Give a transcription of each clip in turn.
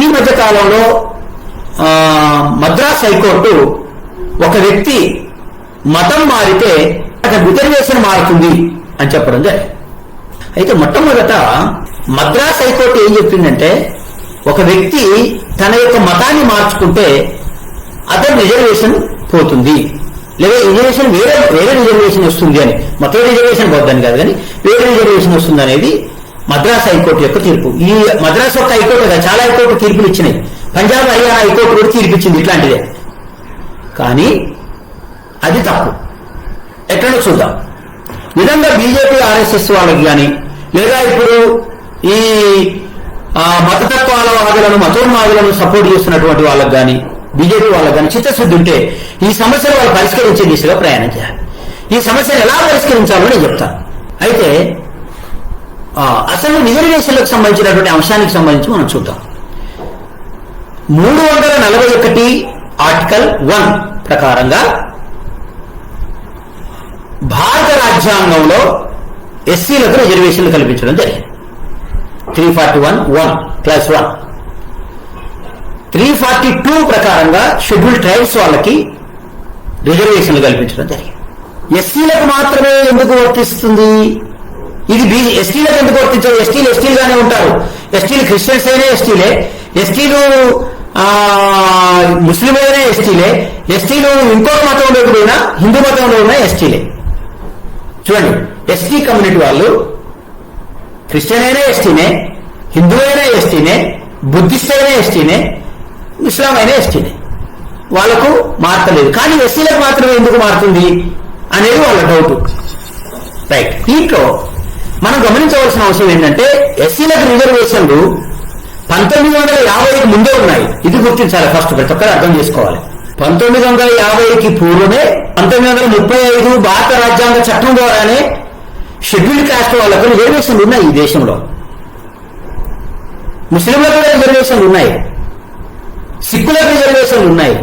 ఈ మధ్య కాలంలో మద్రాస్ హైకోర్టు ఒక వ్యక్తి మతం మారితే అతని రిజర్వేషన్ మారుతుంది అని చెప్పడం జరిగింది. అయితే మొట్టమొదట మద్రాస్ హైకోర్టు ఏం చెప్పిందంటే ఒక వ్యక్తి తన యొక్క మతాన్ని మార్చుకుంటే అతని రిజర్వేషన్ పోతుంది. లేదా రిజర్వేషన్ వేరే వేరే రిజర్వేషన్ వస్తుంది అని. మొత్తం రిజర్వేషన్ పోద్దని కాదు కానీ వేరే రిజర్వేషన్ వస్తుంది అనేది మద్రాస్ హైకోర్టు యొక్క తీర్పు. ఈ మద్రాస్ యొక్క హైకోర్టు కాదు, చాలా హైకోర్టు తీర్పులు ఇచ్చినాయి. పంజాబ్ హర్యానా హైకోర్టు కూడా తీర్పు ఇచ్చింది ఇట్లాంటిదే. కానీ అది తప్పు. ఎట్లనో చూద్దాం. నిజంగా బీజేపీ ఆర్ఎస్ఎస్ వాళ్ళకి కానీ లేదా ఇప్పుడు ఈ ఆ, మతతత్వాల వాదులను మతోన్మాదులను సపోర్ట్ చేస్తున్నటువంటి వాళ్ళకి కానీ బీజేపీ వాళ్ళకి కానీ చిత్తశుద్ధి ఉంటే ఈ సమస్యను వాళ్ళు పరిష్కరించే దిశగా ప్రయాణం చేయాలి. ఈ సమస్యను ఎలా పరిష్కరించాలో నేను చెప్తాను. అయితే అసలు రిజర్వేషన్లకు సంబంధించినటువంటి అంశానికి సంబంధించి మనం చూద్దాం. మూడు వందల నలభై ఒకటి ఆర్టికల్ వన్ ప్రకారంగా భారత రాజ్యాంగంలో ఎస్సీలకు రిజర్వేషన్లు కల్పించడం జరిగింది. Three forty one one plus one. Three forty two ప్రకారంగా షెడ్యూల్ ట్రైబ్స్ వాళ్ళకి రిజర్వేషన్లు కల్పించడం జరిగింది. ఎస్సీలకు మాత్రమే ఎందుకు వర్తిస్తుంది? ఇది బీ ఎస్టీలకు ఎందుకు వర్తించదు ఎస్టీలు ఎస్టీలుగానే ఉంటారు. ఎస్టీలు క్రిస్టియన్స్ అయినా ఎస్టీలే. ఎస్టీలు ముస్లిం అయినా ఎస్టీలే. ఎస్టీలు ఇంకో మతంలోకి పోయినా హిందూ మతంలో ఉన్న ఎస్టీలే. చూడండి ఎస్టీ కమ్యూనిటీ వాళ్ళు క్రిస్టియన్ అయినా ఎస్టీనే హిందూ అయినా ఎస్టీనే బుద్ధిస్ట్ అయినా ఎస్టీనే ఇస్లాం అయినా ఎస్టీనే. వాళ్ళకు మార్చలేదు కానీ ఎస్సీలకు మాత్రమే ఎందుకు మారుతుంది అనేది వాళ్ళ డౌట్. రైట్. దీంట్లో మనం గమనించవలసిన అవసరం ఏంటంటే ఎస్సీలకు రిజర్వేషన్లు పంతొమ్మిది వందల యాభైకి ముందే ఉన్నాయి. ఇది గుర్తించాలి ఫస్ట్ ప్రతి ఒక్కరు అర్థం చేసుకోవాలి. పంతొమ్మిది వందల యాభైకి పూర్వమే పంతొమ్మిది వందల ముప్పై ఐదు భారత రాజ్యాంగ చట్టం ద్వారానే షెడ్యూల్ కాస్ట్ వాళ్ళకు రిజర్వేషన్లు ఉన్నాయి ఈ దేశంలో. ముస్లింలకు రిజర్వేషన్లు ఉన్నాయి. సిక్కులకు రిజర్వేషన్లు ఉన్నాయి.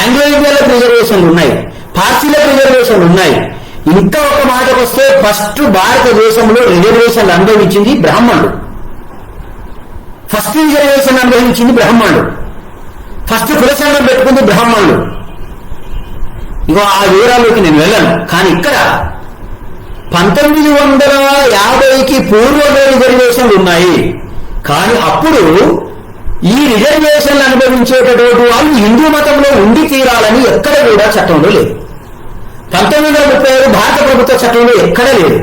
ఆంగ్లో ఇండియాలకు రిజర్వేషన్లు ఉన్నాయి. పార్సీలకు రిజర్వేషన్లు ఉన్నాయి. ఇంకా ఒక మాటకు వస్తే ఫస్ట్ భారతదేశంలో రిజర్వేషన్లు అనుభవించింది బ్రాహ్మణుడు. ఫస్ట్ రిజర్వేషన్ అనుభవించింది బ్రాహ్మణుడు. ఫస్ట్ కులసంఘం పెట్టుకుంది బ్రాహ్మణుడు. ఇగో ఆ వివరాల్లోకి నేను వెళ్ళను. కానీ ఇక్కడ పంతొమ్మిది వందల యాభైకి పూర్వమే రిజర్వేషన్లు ఉన్నాయి. కానీ అప్పుడు ఈ రిజర్వేషన్లు అనుభవించేటటువంటి వాళ్ళు హిందూ మతంలో ఉండి తీరాలని ఎక్కడ కూడా చట్టంలో లేదు. పంతొమ్మిది వందల ముప్పై భారత ప్రభుత్వ చట్టంలో ఎక్కడ లేదు.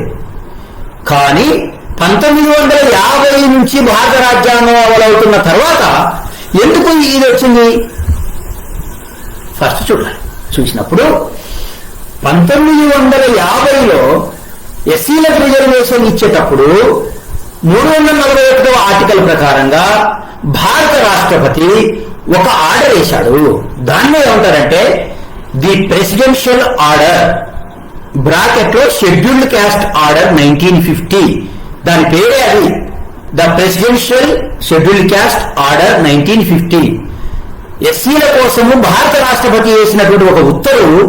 కానీ పంతొమ్మిది వందల యాభై నుంచి భారత రాజ్యాంగం అమలవుతున్న తర్వాత ఎందుకు ఇది వచ్చింది? ఫస్ట్ చూడాలి. చూసినప్పుడు పంతొమ్మిది వందల యాభైలో ఎస్సీలకు రిజర్వేషన్ ఇచ్చేటప్పుడు మూడు వందల నలభై ఒకటవ ఆర్టికల్ ప్రకారంగా భారత రాష్ట్రపతి ఒక ఆర్డర్ వేశాడు. దాన్ని ఏమంటారంటే ది ప్రెసిడెన్షియల్ ఆర్డర్ బ్రాకెట్లో scheduled caste order nineteen fifty దాని పేరే అది. The presidential scheduled caste order nineteen fifty ఎస్సీల కోసము భారత రాష్ట్రపతి వేసినటువంటి ఒక ఉత్తర్వు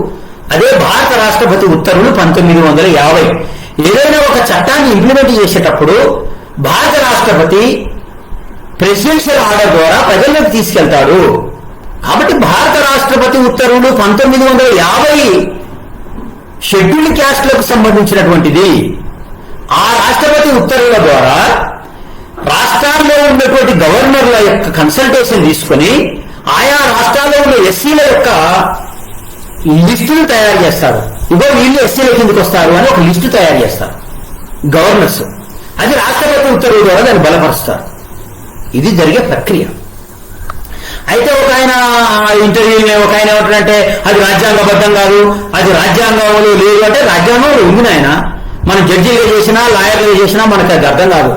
అదే భారత రాష్ట్రపతి ఉత్తర్వులు పంతొమ్మిది వందల యాభై. ఏదైనా ఒక చట్టాన్ని ఇంప్లిమెంట్ చేసేటప్పుడు భారత రాష్ట్రపతి ప్రెసిడెన్షియల్ ఆర్డర్ ద్వారా ప్రజల్లోకి తీసుకెళ్తాడు. కాబట్టి భారత రాష్ట్రపతి ఉత్తర్వులు పంతొమ్మిది వందల యాభై షెడ్యూల్డ్ క్యాస్ట్లకు సంబంధించినటువంటిది. ఆ రాష్ట్రపతి ఉత్తర్వుల ద్వారా రాష్ట్రాల్లో ఉన్నటువంటి గవర్నర్ల యొక్క కన్సల్టేషన్ తీసుకొని ఆయా రాష్ట్రాల్లో ఉన్న ఎస్సీల యొక్క లిస్టును తయారు చేస్తారు. ఇదో వీళ్ళు ఎస్సీల కిందకి వస్తారు అని ఒక లిస్టు తయారు చేస్తారు. గవర్నర్స్. అది రాష్ట్రపతి ఉత్తర్వుల ద్వారా దాన్ని బలపరుస్తారు. ఇది జరిగే ప్రక్రియ. అయితే ఒక ఆయన ఇంటర్వ్యూలో ఒక ఆయన ఏమంటాడంటే అది రాజ్యాంగబద్ధం కాదు అది రాజ్యాంగంలో లేదు. అంటే రాజ్యాంగంలో ఉంది నాయన. మనం జడ్జీలు చేసినా లాయర్లు చేసినా మనకు అది అర్థం కాదు.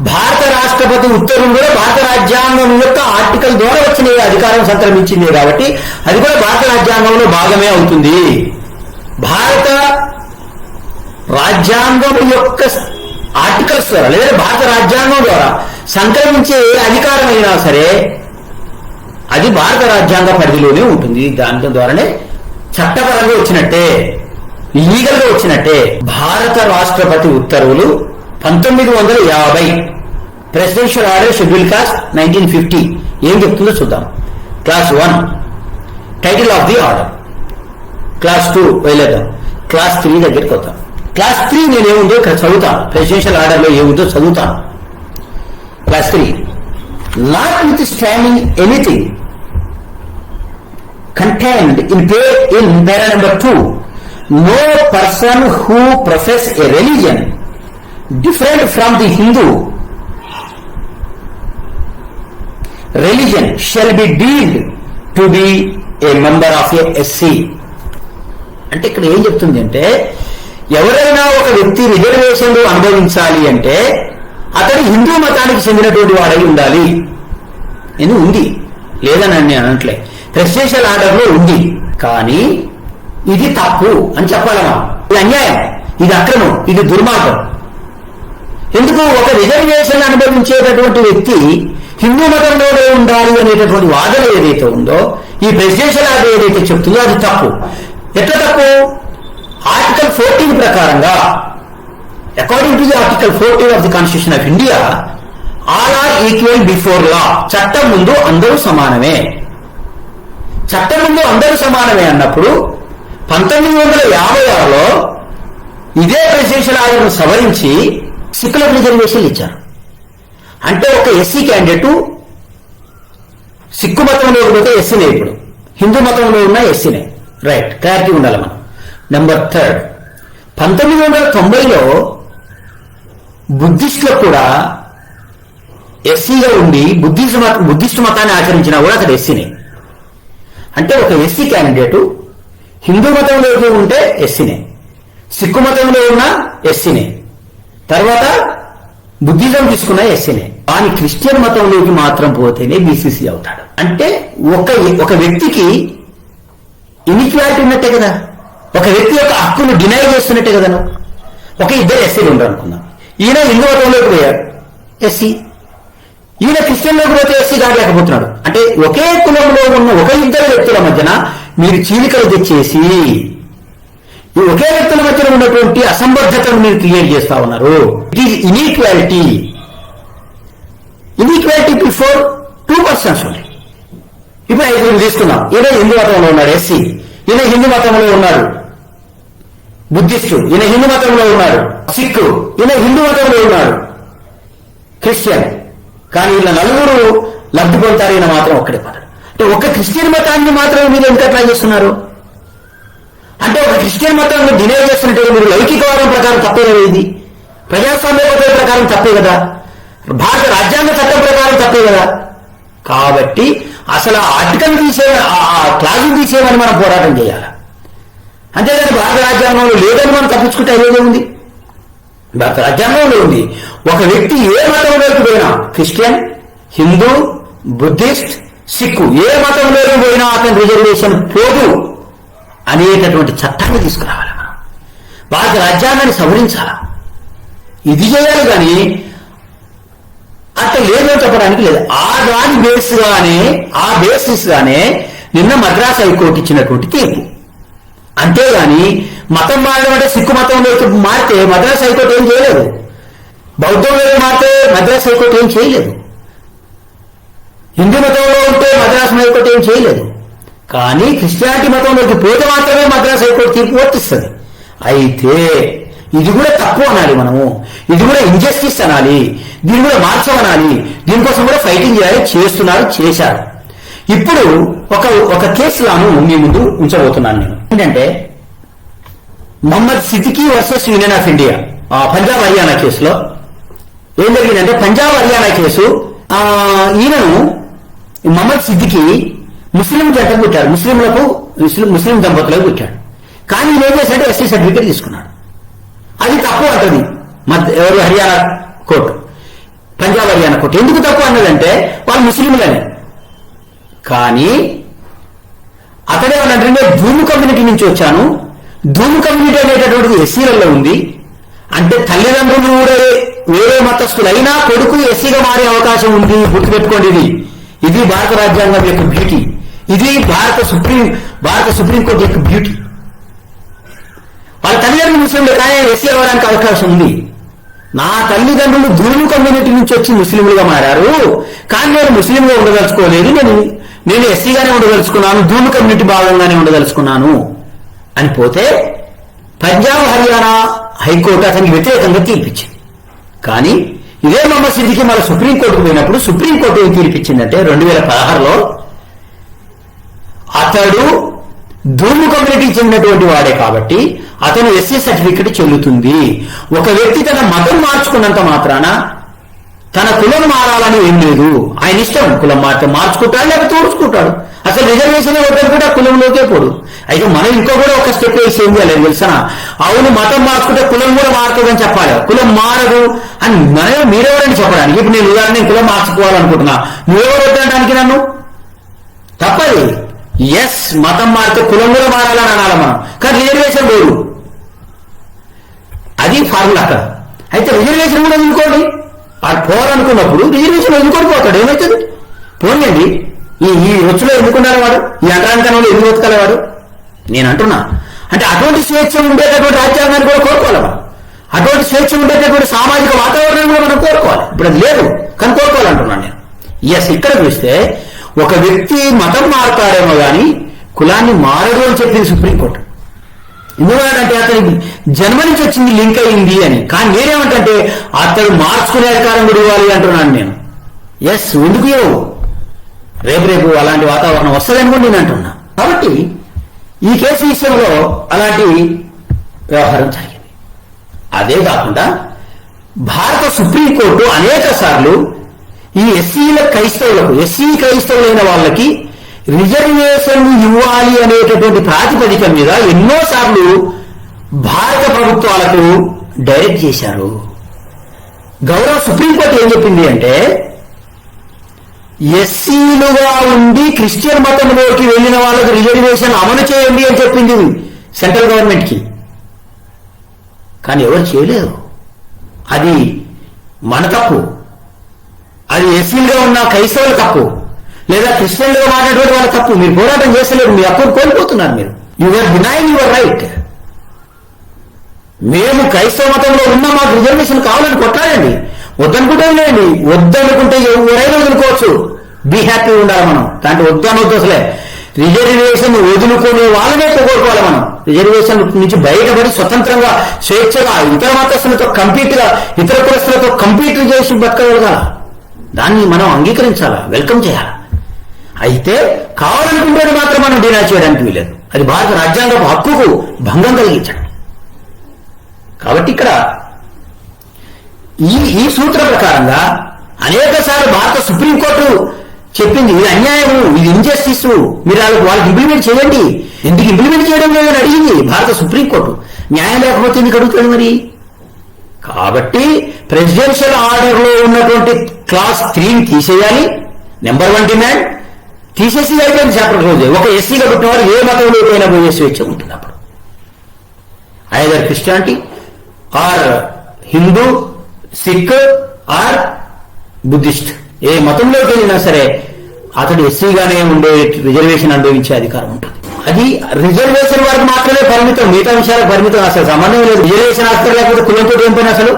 భారత రాష్ట్రపతి ఉత్తర్వులు కూడా భారత రాజ్యాంగం యొక్క ఆర్టికల్ ద్వారా వచ్చిన అధికారం సంక్రమించింది కాబట్టి అది కూడా భారత రాజ్యాంగంలో భాగమే అవుతుంది. భారత రాజ్యాంగం యొక్క ఆర్టికల్స్ ద్వారా లేదా భారత రాజ్యాంగం ద్వారా సంక్రమించే ఏ అధికారం అయినా సరే అది భారత రాజ్యాంగ పరిధిలోనే ఉంటుంది. దాని ద్వారానే చట్టపరంగా వచ్చినట్టే లీగల్గా వచ్చినట్టే భారత రాష్ట్రపతి ఉత్తర్వులు పంతొమ్మిది వందల యాభై presidential order schedule caste nineteen fifty ఏం చెప్తుందో చూద్దాం. Class one title of the order class two వెళ్ళేద్దాం class three దగ్గరికి వద్దాం క్లాస్ త్రీ నేను ఏముందో ఇక్కడ చదువుతాను. ప్రెసిడెన్షియల్ ఆర్డర్లో ఏముందో చదువుతాను. Class three notwithstanding anything contained in pay in para number 2 no person who profess a religion different from the hindu religion shall be deemed to be a member of a sc అంటే ఇక్కడ ఏం చెప్తుంది అంటే ఎవరైనా ఒక వ్యక్తి రిజర్వేషన్లు అనుభవించాలి అంటే అతడు హిందూ మతానికి చెందినటువంటి వాడై ఉండాలి అని ఉంది లేదని నేను అనట్లే ప్రెసిడెన్షియల్ ఆర్డర్లో ఉంది. కానీ ఇది తప్పు అని చెప్పాలమ్మా ఇది అన్యాయం. ఇది అక్రమం. ఇది దుర్మార్గం. ఎందుకు ఒక రిజర్వేషన్ అనుభవించేటటువంటి వ్యక్తి హిందూ మతంలోనే ఉండాలి అనేటటువంటి వాదన ఏదైతే ఉందో ఈ ప్రెసిడెన్షియల్ ఆర్డర్ ఏదైతే చెప్తుందో అది తప్పు. ఎట్లా తప్పు? ఆర్టికల్ ఫోర్టీన్ ప్రకారంగా according to the article fourteen of the constitution of India all are equal before law చట్టం ముందు అందరూ సమానమే. చట్టం ముందు అందరూ సమానమే అన్నప్పుడు పంతొమ్మిది వందల యాభై ఆరులో ఇదే ప్రెసిడెన్షియల్ ఆర్డర్ను సవరించి సిక్కులకు రిజర్వేషన్లు ఇచ్చారు. అంటే ఒక ఎస్సీ క్యాండిడేటు సిక్కు మతంలో పోతే ఎస్సీనే ఇప్పుడు. హిందూ మతంలో ఉన్న ఎస్సీనే. రైట్ క్లారిటీ ఉండాలి మనం. నెంబర్ థర్డ్ పంతొమ్మిది వందల తొంభైలో బుద్ధిస్టులకు కూడా ఎస్సీగా ఉండి బుద్ధిస్ట్ మత బుద్ధిస్ట్ మతాన్ని ఆచరించినా కూడా అతడు ఎస్సీనే. అంటే ఒక ఎస్సీ క్యాండిడేటు హిందూ మతంలోకి ఉంటే ఎస్సీనే సిక్కు మతంలో ఉన్న ఎస్సీనే తర్వాత బుద్ధిజం తీసుకున్న ఎస్సీనే కానీ క్రిస్టియన్ మతంలోకి మాత్రం పోతేనే బీసీసీ అవుతాడు. అంటే ఒక ఒక వ్యక్తికి ఇన్ఈక్వాలిటీ ఉన్నట్టే కదా. ఒక వ్యక్తి యొక్క హక్కును డినై చేస్తున్నట్టే కదా ఒక ఇద్దరు ఎస్సీలు ఉండరు అనుకుందాం ఈయన హిందూ మతంలోకి పోయాడు. ఎస్సీ. ఈయన క్రిస్టియన్లోకి పోతే ఎస్సీ కాలేకపోతున్నాడు అంటే ఒకే కులంలో ఉన్న ఒక ఇద్దరు వ్యక్తుల మధ్యన మీరు చీలికలు తెచ్చేసి ఈ ఒకే వ్యక్తుల మధ్యన ఉన్నటువంటి అసంబద్ధతను మీరు క్రియేట్ చేస్తా ఉన్నారు. It is inequality inequality before two persons only ఇప్పుడు ఐదుగురు తీసుకున్నాం ఈయన హిందూ మతంలో ఉన్నాడు ఎస్సీ. ఈయన హిందూ మతంలో ఉన్నాడు బుద్ధిస్టు. ఈయన హిందూ మతంలో ఉన్నాడు సిక్కు. ఈయన హిందూ మతంలో ఉన్నాడు క్రిస్టియన్. కానీ వీళ్ళ నలుగురు లబ్ధి పొందుతారు ఈయన మాత్రం ఒక్కడే పడడు అంటే ఒక క్రిస్టియన్ మతాన్ని మాత్రమే మీరు ఎంత ట్రై చేస్తున్నారు? అంటే ఒక క్రిస్టియన్ మతాన్ని డినే చేస్తున్నట్టు మీరు లౌకికవాదం ప్రకారం తప్పే కదా ఇది? ప్రజాస్వామ్య పద్ధతి ప్రకారం తప్పే కదా? భారత రాజ్యాంగ చట్టం ప్రకారం తప్పే కదా? కాబట్టి అసలు ఆ ఆర్టికల్ తీసే ఆ- ఆ క్లాజు తీసేయమని మనం పోరాటం చేయాలి? అంతేగాని భారత రాజ్యాంగంలో లేదని మనం తప్పించుకుంటే అదేదే ఉంది? భారత రాజ్యాంగంలో ఉంది. ఒక వ్యక్తి ఏ మతంలోకి పోయినా క్రిస్టియన్ హిందూ బుద్ధిస్ట్ సిక్కు ఏ మతంలోకి పోయినా అతని రిజర్వేషన్ పోదు అనేటటువంటి చట్టాన్ని తీసుకురావాలి మనం. భారత రాజ్యాంగాన్ని సవరించాలి? ఇది చేయాలి కానీ అట్లా ఏదో చెప్పడానికి లేదు. ఆ దాని బేస్ గానే ఆ బేసిస్ గానే నిన్న మద్రాస్ హైకోర్టు ఇచ్చినటువంటి తీర్పు. అంతేగాని మతం మారడం అంటే సిక్కు మతంలోకి మారితే మద్రాస్ హైకోర్టు ఏం చేయలేదు. బౌద్ధంలో మారితే మద్రాస్ హైకోర్టు ఏం చేయలేదు. హిందూ మతంలో ఉంటే మద్రాస్ హైకోర్టు ఏం చేయలేదు. కానీ క్రిస్టియానిటీ మతంలోకి పోతే మాత్రమే మద్రాస్ హైకోర్టు తీర్పు వర్తిస్తుంది. అయితే ఇది కూడా తప్పు అనాలి మనము. ఇది కూడా ఇంజస్టిస్ అనాలి. దీన్ని కూడా మార్చమనాలి దీనికోసం కూడా ఫైటింగ్ చేయాలి చేస్తున్నారు చేశారు. ఇప్పుడు ఒక ఒక కేసులను మీ ముందు ఉంచబోతున్నాను నేను. ఏంటంటే Mohammed Siddiqui versus union of India ఆ పంజాబ్ హర్యానా కేసులో ఏం జరిగిందంటే పంజాబ్ హర్యానా కేసు ఆ, ఈయనను మహమ్మద్ సిద్దికి ముస్లిం జంటకు పుట్టాడు ముస్లింలకు ముస్లిం ముస్లిం దంపతులకు పుట్టాడు కానీ ఈయన ఏం చేశాడు ఎస్టీ సర్టిఫికేట్ తీసుకున్నాడు. అది తప్పు అంటది. మధ్య ఎవరు? హర్యానా కోర్టు. పంజాబ్ హర్యానా కోర్టు. ఎందుకు తప్పు అన్నదంటే వాళ్ళు ముస్లింలని. కానీ అతడే అంటే నేను కమ్యూనిటీ నుంచి వచ్చాను. ధూమ్ కమ్యూనిటీ అనేటటువంటిది ఎస్సీలలో ఉంది. అంటే తల్లిదండ్రులు కూడా వేరే మతస్థులైనా కొడుకు ఎస్సీగా మారే అవకాశం ఉంది గుర్తుపెట్టుకోండి ఇది. ఇది భారత రాజ్యాంగం యొక్క బ్యూటీ ఇది భారత సుప్రీం భారత సుప్రీంకోర్టు యొక్క బ్యూటీ వాళ్ళ తల్లిదండ్రులు ముస్లింలు కానీ ఎస్సీ అవ్వడానికి అవకాశం ఉంది. నా తల్లిదండ్రులు ధూము కమ్యూనిటీ నుంచి వచ్చి ముస్లింలుగా మారారు. కానీ నేను ముస్లింగా ఉండదలుచుకోలేదు. నేను నేను ఎస్సీగానే ఉండదలుచుకున్నాను ధూము కమ్యూనిటీ భాగంగానే ఉండదలుచుకున్నాను. అని పోతే పంజాబ్ హర్యానా హైకోర్టు అతనికి వ్యతిరేకంగా తీర్పిచ్చింది. కానీ ఇదే మొహమ్మద్ సిద్దికి మన సుప్రీంకోర్టుకు పోయినప్పుడు సుప్రీంకోర్టు ఏం తీర్పిచ్చిందంటే రెండు వేల పదహారులో అతడు ధూము చెందినటువంటి వాడే కాబట్టి అతను ఎస్సీ సర్టిఫికెట్ చెల్లుతుంది. ఒక వ్యక్తి తన మతం మార్చుకున్నంత మాత్రాన తన కులం మారాలని ఏం లేదు. ఆయన ఇష్టం. కులం మారితే మార్చుకుంటాడు లేకపోతే తోడుచుకుంటాడు అసలు రిజర్వేషన్ కూడా కులంలోకే పోడు. అయితే మనం ఇంకో కూడా ఒక స్టెప్ వేసి ఏం చేయాలి తెలుసా? అవును మతం మార్చుకుంటే కులం కూడా మారుతుందని చెప్పాలి. కులం మారదు అని మనమే మీరెవరని చెప్పడానికి? ఇప్పుడు నేను ఉదాహరణ కులం మార్చుకోవాలనుకుంటున్నా. నువ్వెవరు వద్దనడానికి నన్ను? తప్పది. ఎస్ మతం మారితే కులం కూడా మారాలని అనాలి మనం. కానీ రిజర్వేషన్ లేదు. అది ఫార్ములా అక్కడ. అయితే రిజర్వేషన్ కూడా వదులుకోండి వాడు పోవాలనుకున్నప్పుడు రిజర్వేషన్ వదులుకొని పోతాడు ఏమవుతుంది? పోనండి ఈ ఈ రొచ్చులో ఎందుకున్నారు వాడు? ఈ అంటరాంతనంలో ఎందుకు బతకాలి వాడు? నేను అంటున్నా అంటే అటువంటి స్వేచ్ఛ ఉండేటటువంటి రాజ్యాంగాన్ని కూడా కోరుకోవాలి మనం. అటువంటి స్వేచ్ఛ ఉండేటటువంటి సామాజిక వాతావరణం కూడా మనం కోరుకోవాలి. ఇప్పుడు అది లేదు. కానీ కోరుకోవాలంటున్నాను నేను. ఎస్ ఇక్కడ చూస్తే ఒక వ్యక్తి మతం మారుతాడేమో కానీ కులాన్ని మారడు అని చెప్పింది సుప్రీంకోర్టు. ఎందుకంటే అతనికి జన్మ నుంచి వచ్చింది లింక్ అయింది అని. కానీ నేనేమంటే అతడు మార్చుకునే అధికారం కూడా ఇవ్వాలి అంటున్నాను నేను. ఎస్ ఎందుకు రేపు రేపు అలాంటి వాతావరణం వస్తుందని కూడా నేను అంటున్నా. కాబట్టి ఈ కేసు విషయంలో అలాంటి వ్యవహారం జరిగింది. అదే కాకుండా భారత సుప్రీంకోర్టు అనేక సార్లు ఈ ఎస్సీల క్రైస్తవులకు ఎస్సీ క్రైస్తవులైన వాళ్ళకి రిజర్వేషన్ ఇవ్వాలి అనేటటువంటి ప్రాతిపదిక మీద ఎన్నోసార్లు భారత ప్రభుత్వాలకు డైరెక్ట్ చేశారు. గౌరవ సుప్రీంకోర్టు ఏం చెప్పింది అంటే ఎస్సీలుగా ఉండి క్రిస్టియన్ మతంలోకి వెళ్ళిన వాళ్ళకు రిజర్వేషన్ అమలు చేయండి అని చెప్పింది సెంట్రల్ గవర్నమెంట్కి కానీ ఎవరు చేయలేదు. అది మన తప్పు. అది ఎస్సీలుగా ఉన్న క్రైస్తవుల తప్పు. లేదా క్రిస్టియన్లుగా మాట్లాడేటువంటి వాళ్ళ తప్పు. మీరు పోరాటం చేస్తలేరు. మీ అప్పుడు కోల్పోతున్నారు మీరు. యువర్ డినైన్ యువర్ రైట్ మేము క్రైస్తవ మతంలో ఉన్న. మాకు రిజర్వేషన్ కావాలని కొట్టాలండి వద్దనుకుంటే లేండి వద్దనుకుంటే ఎవరైనా వదులుకోవచ్చు. బీ హ్యాపీ ఉండాలి మనం. దాంట్లో వద్దనొద్దు అసలే. రిజర్వేషన్ వదులుకునే వాళ్ళనే కోరుకోవాలి మనం. రిజర్వేషన్ నుంచి బయటపడి స్వతంత్రంగా స్వేచ్ఛగా ఇతర మతస్థులతో కంపీట్గా ఇతర కులస్తులతో కంపీట్ చేసి బతకగలగాల దాన్ని మనం అంగీకరించాలా? వెల్కమ్ చేయాలి? అయితే కావాలనుకుంటే మాత్రం మనం డినా చేయడానికి వీలేదు అది భారత రాజ్యాంగ హక్కుకు భంగం కలిగించడం. కాబట్టి ఇక్కడ ఈ ఈ సూత్ర ప్రకారంగా అనేక సార్లు భారత సుప్రీంకోర్టు చెప్పింది ఇది అన్యాయము ఇది ఇంజస్టిస్ మీరు వాళ్ళకి వాళ్ళకి ఇంప్లిమెంట్ చేయండి. ఎందుకు ఇంప్లిమెంట్ చేయడం లేదని అడిగింది భారత సుప్రీంకోర్టు. న్యాయం లేకపోతే ఎందుకు అడుగుతాడు మరి? కాబట్టి ప్రెసిడెన్షియల్ ఆర్డర్లో ఉన్నటువంటి క్లాస్ త్రీని తీసేయాలి. నెంబర్ వన్ డిమాండ్ తీసేసి అయిపోయింది చాప్టర్ రోజు. ఒక ఎస్సీగా పుట్టిన వారు ఏ మతంలోకైనా పోయే స్వేచ్ఛ ఉంటుంది అప్పుడు. Either Christianity or Hindu Sikh or Buddhist. ఏ మతంలోకి వెళ్ళినా సరే అతడు ఎస్సీగానే ఉండే రిజర్వేషన్ అనుభవించే అధికారం ఉంటుంది. అది రిజర్వేషన్ వరకు మాత్రమే పరిమితం మిగతా విషయాలకు పరిమితం అసలు. సంబంధం లేదు. రిజర్వేషన్ అక్కర్ లేకపోతే కులంతో ఏం పని అసలు?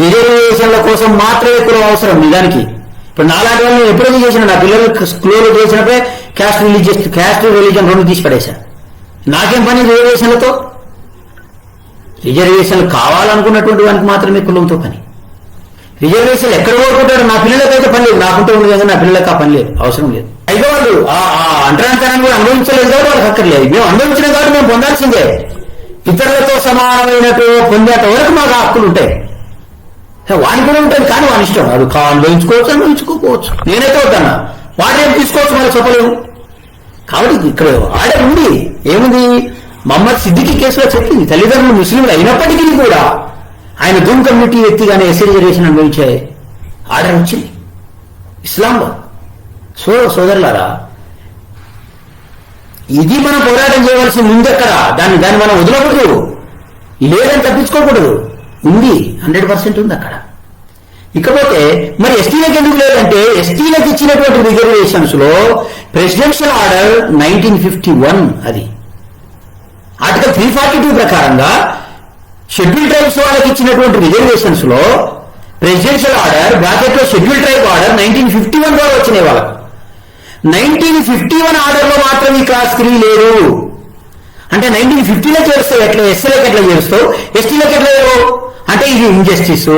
రిజర్వేషన్ల కోసం మాత్రమే కులం అవసరం నిజానికి ఇప్పుడు నాలాంటి వాళ్ళు నేను చేసిన నా పిల్లలు స్కూల్లో చేసినప్పుడే క్యాస్ట్ రిలీజియస్ క్యాస్ట్ రిలీజన్ రెండు తీసి పడేశాను నాకేం పని రిజర్వేషన్లతో? రిజర్వేషన్లు కావాలనుకున్నటువంటి వానికి మాత్రమే కులంతో పని. రిజర్వేషన్ ఎక్కడ కోరుకుంటాడు నా పిల్లలకైతే పని లేదు. నాకుంటూ ఉంది కదా నా పిల్లలకి ఆ పని లేదు. అవసరం లేదు. అయితే వాళ్ళు ఆ అంటరాంతరాన్ని కూడా అనుభవించలేదు కాబట్టి వాళ్ళకి అక్కర్లేదు. మేము అనుభవించిన కాబట్టి మేము పొందాల్సిందే. ఇతరులతో సమానమైనట్టు పొందేంత వరకు మాకు హక్కులు ఉంటాయి. వాడి కూడా ఉంటుంది కానీ వాని ఇష్టం. అది అనుభవించుకోవచ్చు అనుభవించుకోకపోవచ్చు. నేనైతే వద్దన్నా. వాడేం తీసుకోవచ్చు మరి చెప్పలేము. కాబట్టి ఇక్కడ ఆర్డర్ ఉంది. ఏముంది? మహమ్మద్ సిద్దికి కేసులో చెప్పింది. తల్లిదండ్రులు ముస్లింలు అయినప్పటికీ కూడా ఆయన ధూమ్ కమ్యూనిటీ వ్యక్తిగానే ఎస్సీ రిజర్వేషన్ అనుభవించే ఆర్డర్ వచ్చింది. ఇస్లాంలో సో సోదరులారా ఇది మనం పోరాటం చేయవలసి ముందెక్కడ దాన్ని దాన్ని మనం వదలకూడదు. లేదని తప్పించుకోకూడదు. ఉంది హండ్రెడ్ పర్సెంట్ ఉంది అక్కడ. ఇకపోతే మరి ఎస్టీలకు ఎందుకు లేదంటే ఎస్టీలకు ఇచ్చినటువంటి రిజర్వేషన్స్లో presidential order nineteen fifty one అది. ఆర్టికల్ త్రీ ఫార్టీ టూ ప్రకారంగా షెడ్యూల్ ట్రైబ్స్ వాళ్ళకి ఇచ్చినటువంటి రిజర్వేషన్స్లో ప్రెసిడెన్షియల్ ఆర్డర్ బ్రాకెట్లో schedule tribe order nineteen fifty one ద్వారా వచ్చినాయి వాళ్ళకు. నైన్టీన్ ఫిఫ్టీ వన్ ఆర్డర్లో మాత్రం ఈ క్లాస్ త్రీ లేదు. అంటే నైన్టీన్ ఫిఫ్టీలో చేరుస్తావు ఎట్లా ఎస్సీలోకి ఎట్లా చేరుస్తావు? ఎస్టీలోకి ఎట్లా లేవు అంటే ఇది ఇంజస్టిస్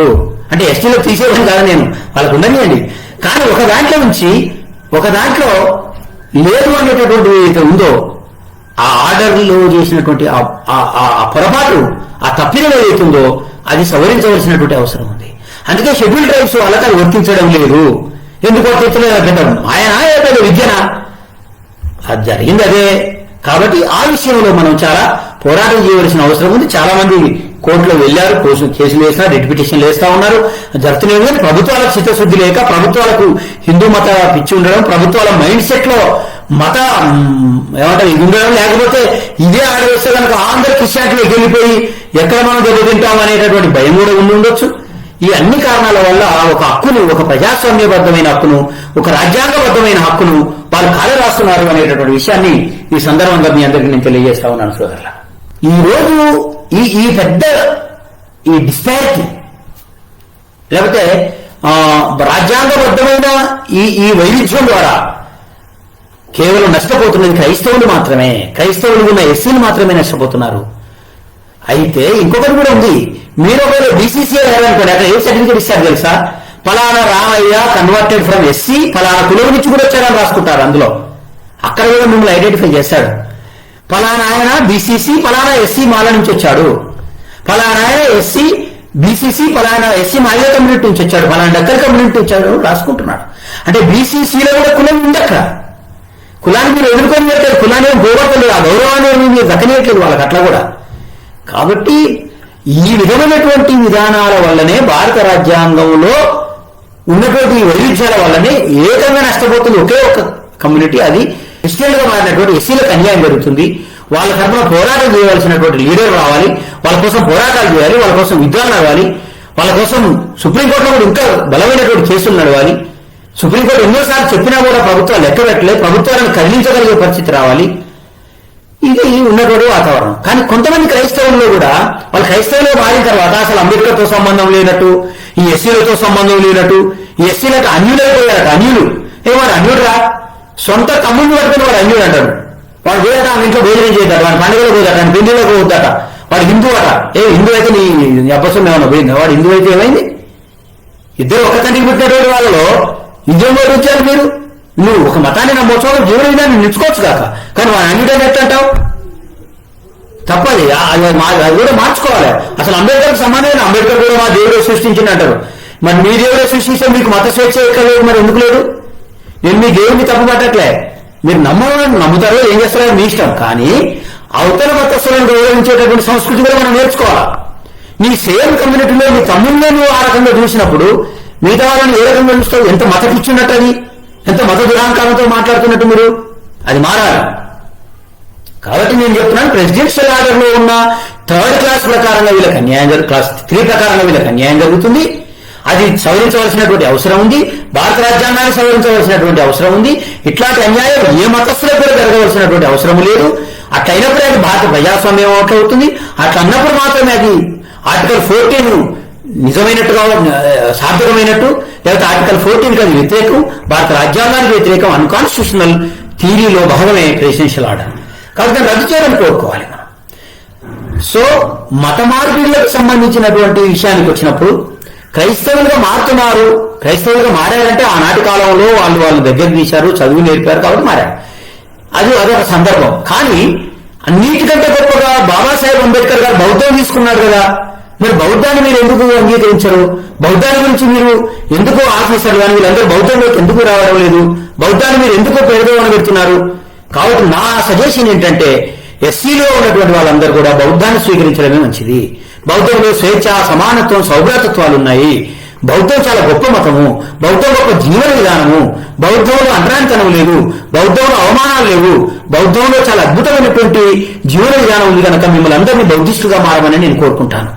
అంటే ఎస్టీలో తీసేయడం కాదు నేను వాళ్ళకు ఉండనియండి కానీ ఒక దాంట్లో నుంచి ఒక దాంట్లో లేదు అనేటటువంటి ఏదైతే ఉందో ఆ ఆర్డర్లో చేసినటువంటి ఆ- ఆ- పొరపాటు ఆ తప్పిదం ఏదైతుందో అది సవరించవలసినటువంటి అవసరం ఉంది. అందుకే షెడ్యూల్ ట్రైబ్స్ వాళ్ళకి వర్తించడం లేదు. ఎందుకు వర్తించలేదు? ఆయన ఏదో విద్యనా? అది జరిగింది అదే. కాబట్టి ఆ విషయంలో మనం చాలా పోరాటం చేయవలసిన అవసరం ఉంది. చాలా మంది కోర్టులో వెళ్ళారు కేసులు వేసినా రిట్ పిటిషన్లు వేస్తా ఉన్నారు. జరుగుతున్నాయి కానీ ప్రభుత్వాలకు చిత్తశుద్ధి లేక ప్రభుత్వాలకు హిందూ మత పిచ్చి ఉండడం ప్రభుత్వాల మైండ్ సెట్లో మత ఏమంటారు ఇది ఉండడం లేకపోతే ఇదే ఆడవేస్తే కనుక ఆంధ్ర క్రిస్టియానిటీలోకి వెళ్ళిపోయి ఎక్కడ మనం దెబ్బతింటాం అనేటటువంటి భయం కూడా ఉండి ఉండొచ్చు. ఈ అన్ని కారణాల వల్ల ఒక హక్కును ఒక ప్రజాస్వామ్యబద్ధమైన హక్కును ఒక రాజ్యాంగబద్ధమైన హక్కును వాళ్ళు కాలు రాస్తున్నారు అనేటటువంటి విషయాన్ని ఈ సందర్భంగా మీ అందరికీ నేను తెలియజేస్తా ఉన్నాను సోదరుల ఈ రోజు ఈ ఈ పెద్ద ఈ డిస్పారిటీ లేకపోతే రాజ్యాంగబద్ధమైన ఈ ఈ వైవిధ్యం ద్వారా కేవలం నష్టపోతున్నది క్రైస్తవులు మాత్రమే క్రైస్తవులు ఉన్న ఎస్సీలు మాత్రమే నష్టపోతున్నారు. అయితే ఇంకొకటి కూడా ఉంది. మీరు ఒకవేళ బీసీసీ అనుకోండి అక్కడ ఏ సర్టిఫికేట్ ఇస్తారు తెలుసా? ఫలానా రామయ్య కన్వర్టెడ్ ఫ్రమ్ ఎస్సీ ఫలానా కులం నుంచి కూడా వచ్చారని రాసుకుంటారు అందులో. అక్కడ కూడా మిమ్మల్ని ఐడెంటిఫై చేస్తాడు. ఫలానా ఆయన బీసీసీ ఫలానా ఎస్సీ మాల నుంచి వచ్చాడు. ఫలానా ఆయన ఎస్సీ బీసీసీ ఫలానా ఎస్సీ మాల కమ్యూనిటీ నుంచి వచ్చాడు. ఫలానా డక్కర్ కమ్యూనిటీ వచ్చాడు రాసుకుంటున్నాడు. అంటే బీసీసీలో కూడా కులం ఉంది అక్కడ. కులాన్ని మీరు ఎదుర్కొని పెట్టారు కులాన్ని గోవర్తలేదు ఆ గౌరవాన్ని మీరు దక్కనేయట్లేదు వాళ్ళకి అట్లా కూడా. కాబట్టి ఈ విధమైనటువంటి విధానాల వల్లనే భారత రాజ్యాంగంలో ఉన్నటువంటి వైవిధ్యాల వల్లనే ఏకంగా నష్టపోతుంది ఒకే ఒక కమ్యూనిటీ అది క్రిస్టియన్ మారినటువంటి ఎస్సీలకు అన్యాయం జరుగుతుంది. వాళ్ళ తరఫున పోరాటం చేయవలసినటువంటి లీడర్ రావాలి. వాళ్ళ కోసం పోరాటాలు చేయాలి. వాళ్ళ కోసం యుద్ధాలు నడవాలి వాళ్ళ కోసం సుప్రీంకోర్టులో కూడా ఇంకా బలమైనటువంటి కేసులు నడవాలి. సుప్రీంకోర్టు ఎన్నోసార్లు చెప్పినా కూడా ప్రభుత్వాలు లెక్క పెట్టలేదు ప్రభుత్వాలను కదిలించగలిగే పరిస్థితి రావాలి. ఇది ఉన్నటువంటి వాతావరణం. కానీ కొంతమంది క్రైస్తవుల్లో కూడా వాళ్ళు క్రైస్తవులు మారిన తర్వాత అసలు అంబేద్కర్తో సంబంధం లేనట్టు ఈ ఎస్సీలతో సంబంధం లేనట్టు ఈ ఎస్సీలకు అన్యులైపోయారట. అన్యులు. ఏమన్నా అన్యుడు రా సొంత తమ్ముడిని పట్టుకుని వాడు అన్యుడు అంటాడు. వాడు పోయట ఆమె ఇంట్లో భోజనం చేయదట వాడి పండుగలో పోదట వాడి పెళ్ళిలోకి పోద్దట వాడు హిందూ అట. ఏ హిందూ అయితే నీ అబ్బసం ఏమన్నా పోయింది? వాడు హిందూ అయితే ఏమైంది? ఇద్దరు ఒక తండ్రికి పుట్టినటువంటి వాళ్ళలో ఇద్దరు కూడా వచ్చారు మీరు? నువ్వు ఒక మతాన్ని నమ్మొచ్చు ఒక జీవన విధాన్ని నిలుచుకోవచ్చు కాక. కానీ వాడు అన్నిటని ఎట్టంటావు తప్పది. అది మా- అది కూడా మార్చుకోవాలి. అసలు అంబేద్కర్ సమానమైన అంబేద్కర్ కూడా మా దేవుడే సృష్టించింది అంటారు. మరి మీ దేవుడే సృష్టిస్తే మీకు మత స్వేచ్ఛ ఎక్కడ లేదు మరి ఎందుకు లేదు? నేను మీ దేవుడిని తప్పబట్టట్లే మీరు నమ్మడం నమ్ముతారో ఏం చేస్తారో మీ ఇష్టం. కానీ అవతల మతస్థులను గౌరవించేటటువంటి సంస్కృతి కూడా మనం నేర్చుకోవాలి? నీ సేమ్ కమ్యూనిటీలో నీ తమ్ముళ్ళే నువ్వు ఆ రకంగా చూసినప్పుడు మిగతా వాళ్ళని ఏ రకంగా చూస్తావు? ఎంత మత పిచ్చినట్టు అది? ఎంత మత దురాంకారంతో మాట్లాడుతున్నట్టు మీరు? అది మారాలి. కాబట్టి నేను చెప్తున్నాను ప్రెసిడెన్షియల్ ఆర్డర్లో ఉన్న థర్డ్ క్లాస్ ప్రకారంగా వీళ్ళకి అన్యాయం జరుగు క్లాస్ త్రీ ప్రకారంగా వీళ్ళకి అన్యాయం జరుగుతుంది. అది సవరించవలసినటువంటి అవసరం ఉంది. భారత రాజ్యాంగాన్ని సవరించవలసినటువంటి అవసరం ఉంది. ఇట్లాంటి అన్యాయం ఏ మతస్థులకు కూడా జరగవలసినటువంటి అవసరం లేదు. అట్లయినప్పుడు అది భారత ప్రజాస్వామ్యం అవుతుంది. అట్లా అన్నప్పుడు మాత్రమే అది ఆర్టికల్ ఫోర్టీన్ నిజమైనట్టుగా సార్థకమైనట్టు లేకపోతే ఆర్టికల్ ఫోర్టీన్ అది వ్యతిరేకం భారత రాజ్యాంగానికి వ్యతిరేకం అన్కాన్స్టిట్యూషనల్ థీరీలో భాగమే ప్రెసిడెన్షియల్ ఆర్డర్ కాబట్టి రద్దు చేయాలని కోరుకోవాలి మనం. సో మత మార్పిడులకు సంబంధించినటువంటి విషయానికి వచ్చినప్పుడు క్రైస్తవులుగా మారుతున్నారు. క్రైస్తవులుగా మారారంటే ఆనాటి కాలంలో వాళ్ళు వాళ్ళ దగ్గర తీశారు చదువు నేర్పారు కాబట్టి మారారు. అది అదొక సందర్భం. కానీ అన్నిటికంటే గొప్పగా బాబాసాహెబ్ అంబేద్కర్ గారు బౌద్ధం తీసుకున్నారు కదా. మరి బౌద్ధాన్ని మీరు ఎందుకు అంగీకరించరు? బౌద్ధాన్ని గురించి మీరు ఎందుకు ఆశిస్తారు కానీ వీళ్ళందరూ బౌద్ధంలోకి ఎందుకు రావడం లేదు? బౌద్ధాన్ని మీరు ఎందుకు పెడదామని పెడుతున్నారు? కాబట్టి నా సజెషన్ ఏంటంటే ఎస్సీలో ఉన్నటువంటి వాళ్ళందరూ కూడా బౌద్ధాన్ని స్వీకరించడమే మంచిది. బౌద్ధంలో స్వేచ్ఛ సమానత్వం సౌభ్రాతత్వాలు ఉన్నాయి బౌద్ధం చాలా గొప్ప మతము. బౌద్ధం గొప్ప జీవన విధానము. బౌద్ధంలో అంటరానితనం లేదు. బౌద్ధంలో అవమానాలు లేవు. బౌద్ధంలో చాలా అద్భుతమైనటువంటి జీవన విధానం ఉంది కనుక మిమ్మల్ని అందరినీ బౌద్ధిస్టుగా మారమని నేను కోరుకుంటాను.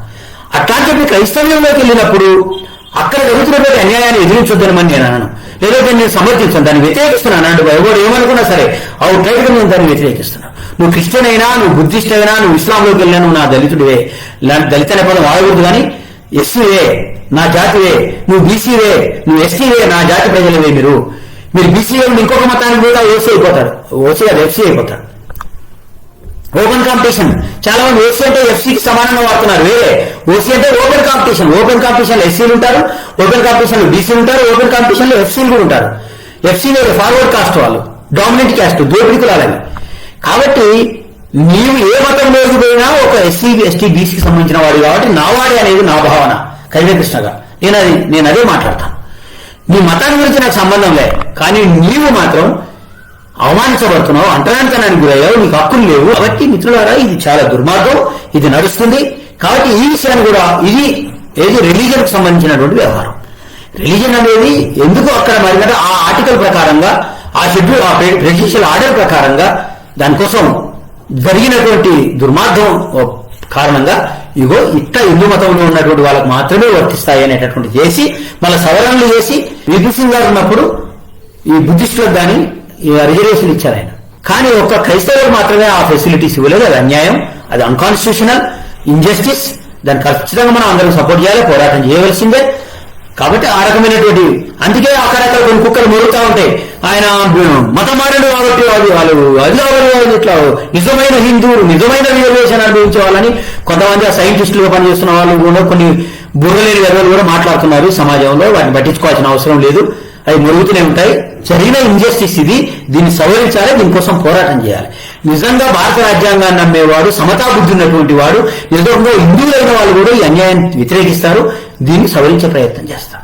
అట్లా చెప్పి క్రైస్తవ్యంలోకి వెళ్ళినప్పుడు అక్కడ జరుగుతున్నటువంటి అన్యాయాన్ని ఎదిరించొద్దనమని నేను అన్నాను లేదా నేను సమర్థించాను. దాన్ని వ్యతిరేకిస్తున్నాను. అంటే ఎవరు ఏమనుకున్నా సరే అవుట్ నేను దాన్ని వ్యతిరేకిస్తున్నాను. నువ్వు క్రిస్టియన్ అయినా నువ్వు బుద్ధిస్ట్ అయినా నువ్వు ఇస్లాంలోకి వెళ్ళినా నువ్వు నా దళితుడివే. దళిత అనే పదం వాడకూడదు కానీ ఎస్సీవే నా జాతివే నువ్వు బీసీవే నువ్వు ఎస్టీవే నా జాతి ప్రజలవే మీరు. మీరు బీసీవే ఇంకొక మతానికి కూడా ఓసీ అయిపోతారు. ఓసీ అది ఎఫ్సీ అయిపోతారు. Open competition. చాలా మంది ఓసీ అంటే ఎఫ్సీకి సమానంగా వాడుతున్నారు. వేరే ఓసీ అంటే ఓపెన్ కాంపిటీషన్. ఓపెన్ కాంపిటీషన్లో ఎస్సీలు ఉంటారు ఓపెన్ కాంపిటీషన్లో బీసీలు ఉంటారు ఓపెన్ కాంపిటీషన్లో ఎఫ్సీలు కూడా ఉంటారు. ఎఫ్సీ వేరే ఫార్వర్డ్ కాస్ట్ వాళ్ళు డామినెంట్ కాస్ట్ దోపిడి కులాలని కాబట్టి నీవు ఏ మతంలోకి పోయినా ఒక ఎస్సీ ఎస్టీ బీసీకి సంబంధించిన వాడు కాబట్టి నావాడే అనేది నా భావన. కృష్ణగా నేను అది నేను అదే మాట్లాడతాను నీ మతాన్ని గురించి నాకు సంబంధం లేదు కానీ నీవు మాత్రం అవమానించబడుతున్నావు అంటరానితనానికి గురయ్యావు నీకు హక్కులు లేవు. కాబట్టి మిత్రులారా ఇది చాలా దుర్మార్గం ఇది నడుస్తుంది. కాబట్టి ఈ విషయాన్ని కూడా ఇది ఏది రిలీజన్కు సంబంధించినటువంటి వ్యవహారం. రిలీజన్ అనేది ఎందుకు అక్కడ మరి ఆ ఆర్టికల్ ప్రకారంగా ఆ షెడ్యూల్ ఆ ప్రెసిడెన్షియల్ ఆర్డర్ ప్రకారంగా దానికోసం జరిగినటువంటి దుర్మార్గం కారణంగా ఇగో ఇట్ట హిందూ మతంలో ఉన్నటువంటి వాళ్ళకు మాత్రమే వర్తిస్తాయి అనేటటువంటి చేసి మళ్ళీ సవరణలు చేసి విభిసింగ్ గారు ఉన్నప్పుడు ఈ బుద్ధిస్టులకు కానీ రిజర్వేషన్ ఇచ్చారు ఆయన. కానీ ఒక్క క్రైస్తవులకు మాత్రమే ఆ ఫెసిలిటీస్ ఇవ్వలేదు అది అన్యాయం అది అన్కాన్స్టిట్యూషనల్ ఇంజస్టిస్ దాన్ని ఖచ్చితంగా మనం అందరం సపోర్ట్ చేయాలి పోరాటం చేయవలసిందే. కాబట్టి ఆ రకమైనటువంటి అందుకే అక్కడక్కడ కొన్ని కుక్కలు మొరుగుతా ఉంటాయి ఆయన మతం మారడు కాబట్టి వాళ్ళు వాళ్ళు అది వాళ్ళు ఇట్లా నిజమైన హిందువులు నిజమైన రిజర్వేషన్ అనుభవించే వాళ్ళని కొంతమంది ఆ సైంటిస్టులుగా పనిచేస్తున్న వాళ్ళు కూడా కొన్ని బుర్రలేని వెర్రలు కూడా మాట్లాడుతున్నారు సమాజంలో. వాటిని పట్టించుకోవాల్సిన అవసరం లేదు. అవి మొరుగుతూనే ఉంటాయి. జరిగిన ఇంజస్టిస్ ఇది. దీన్ని సవరించాలి. దీనికోసం పోరాటం చేయాలి. నిజంగా భారత రాజ్యాంగాన్ని నమ్మేవాడు సమతా బుద్ధి ఉన్నటువంటి వాడు నిజంగా హిందువులైన వాళ్ళు కూడా ఈ అన్యాయాన్ని వ్యతిరేకిస్తారు. దీన్ని సవరించే ప్రయత్నం చేస్తాం.